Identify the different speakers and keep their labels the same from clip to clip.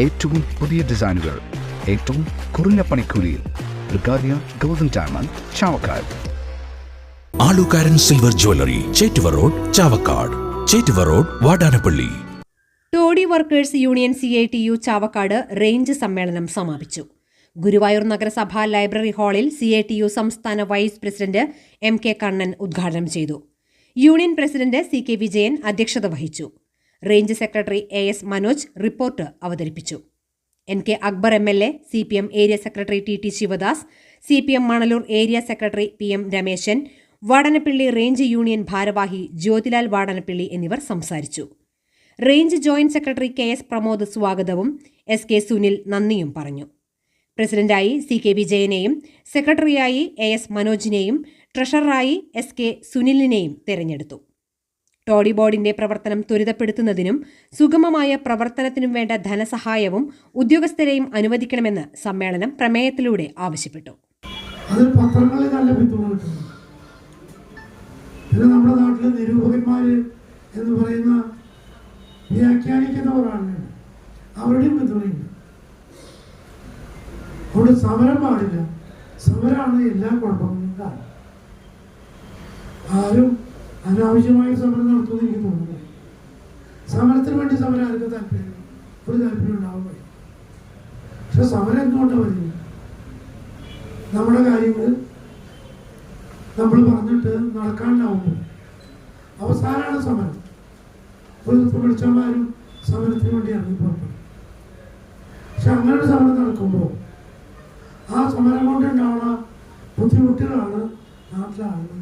Speaker 1: ഏറ്റവും പുതിയ ഡിസൈനുകൾ ഏറ്റവും കുറഞ്ഞ പണിക്കൂലിയിൽ Brigadia golden diamond Chavakkad.
Speaker 2: Alukkaran silver jewellery Chettuva road Chavakkad. Chettuva road Vadanappally.
Speaker 3: Toddy workers union C I T U Chavakkad range സമ്മേളനം സമാപിച്ചു. ഗുരുവായൂർ നഗരസഭാ ലൈബ്രറി ഹാളിൽ സി ഐ ടി യു സംസ്ഥാന vice president M K Kannan ഉദ്ഘാടനം ചെയ്തു. Union president C K Vijayan അധ്യക്ഷത വഹിച്ചു. Range secretary A S Manoj report അവതരിപ്പിച്ചു. N K Akbar M L A C P M area secretary T T Sivadas C P M Manalur area secretary P M Rameshan Vadanappally range union ഭാരവാഹി ജ്യോതിലാൽ വാടനപ്പള്ളി എന്നിവർ സംസാരിച്ചു. Range joint secretary K S Pramod സ്വാഗതവും S K Sunil നന്ദിയും പറഞ്ഞു. പ്രസിഡന്റായി C K വിജയനെയും സെക്രട്ടറിയായി A S മനോജിനെയും ട്രഷററായി എസ് കെ സുനിലിനെയും തെരഞ്ഞെടുത്തു. ടോഡി ബോർഡിന്റെ പ്രവർത്തനം ത്വരിതപ്പെടുത്തുന്നതിനും സുഗമമായ പ്രവർത്തനത്തിനും വേണ്ട ധനസഹായവും ഉദ്യോഗസ്ഥരെയും അനുവദിക്കണമെന്ന് സമ്മേളനം പ്രമേയത്തിലൂടെ ആവശ്യപ്പെട്ടു.
Speaker 4: അതിൽ പത്രങ്ങളിൽ നല്ല പിന്തുണ പിന്നെ നമ്മുടെ നാട്ടിലെ നിരൂപകന്മാർ എന്ന് പറയുന്ന വ്യാഖ്യാനിക്കുന്നവരാണ്. അവരുടെയും പിന്തുണയുണ്ട്. അവിടെ സമരം പാടില്ല. സമരമാണ് എല്ലാ കുഴപ്പങ്ങളും കാരണം. ആരും അനാവശ്യമായ സമരം നടത്തുമെന്ന് സമരത്തിന് വേണ്ടി സമരം ആർക്കും താല്പര്യം ഒരു താല്പര്യം ഉണ്ടാവാൻ കഴിയും പക്ഷെ സമരം എന്തുകൊണ്ട് വരുന്നത് നമ്മുടെ കാര്യങ്ങൾ നമ്മൾ പറഞ്ഞിട്ട് നടക്കാണ്ടാവുമ്പോൾ അവസാനമാണ് സമരം. ഒരു വിളിച്ചന്മാരും സമരത്തിന് വേണ്ടി ഇറങ്ങി പുറപ്പെടും. പക്ഷെ അങ്ങനെ ഒരു സമരം നടക്കുമ്പോൾ ആ സമരം കൊണ്ടുണ്ടാവുന്ന ബുദ്ധിമുട്ടുകളാണ് നാട്ടിലെ ആളുകൾ.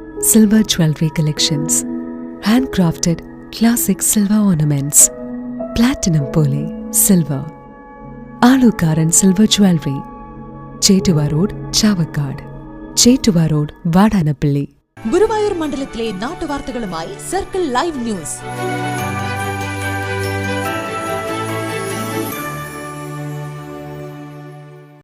Speaker 5: silver jewellery collections handcrafted classic silver ornaments platinum പോലെ silver Alukkaran silver jewellery Chettuva road Chavakkad Chettuva road Vadanappally
Speaker 6: Guruvayur മണ്ഡലത്തിലെ നാട്ടുവാർത്തകളുമായി സർക്കിൾ ലൈവ് ന്യൂസ്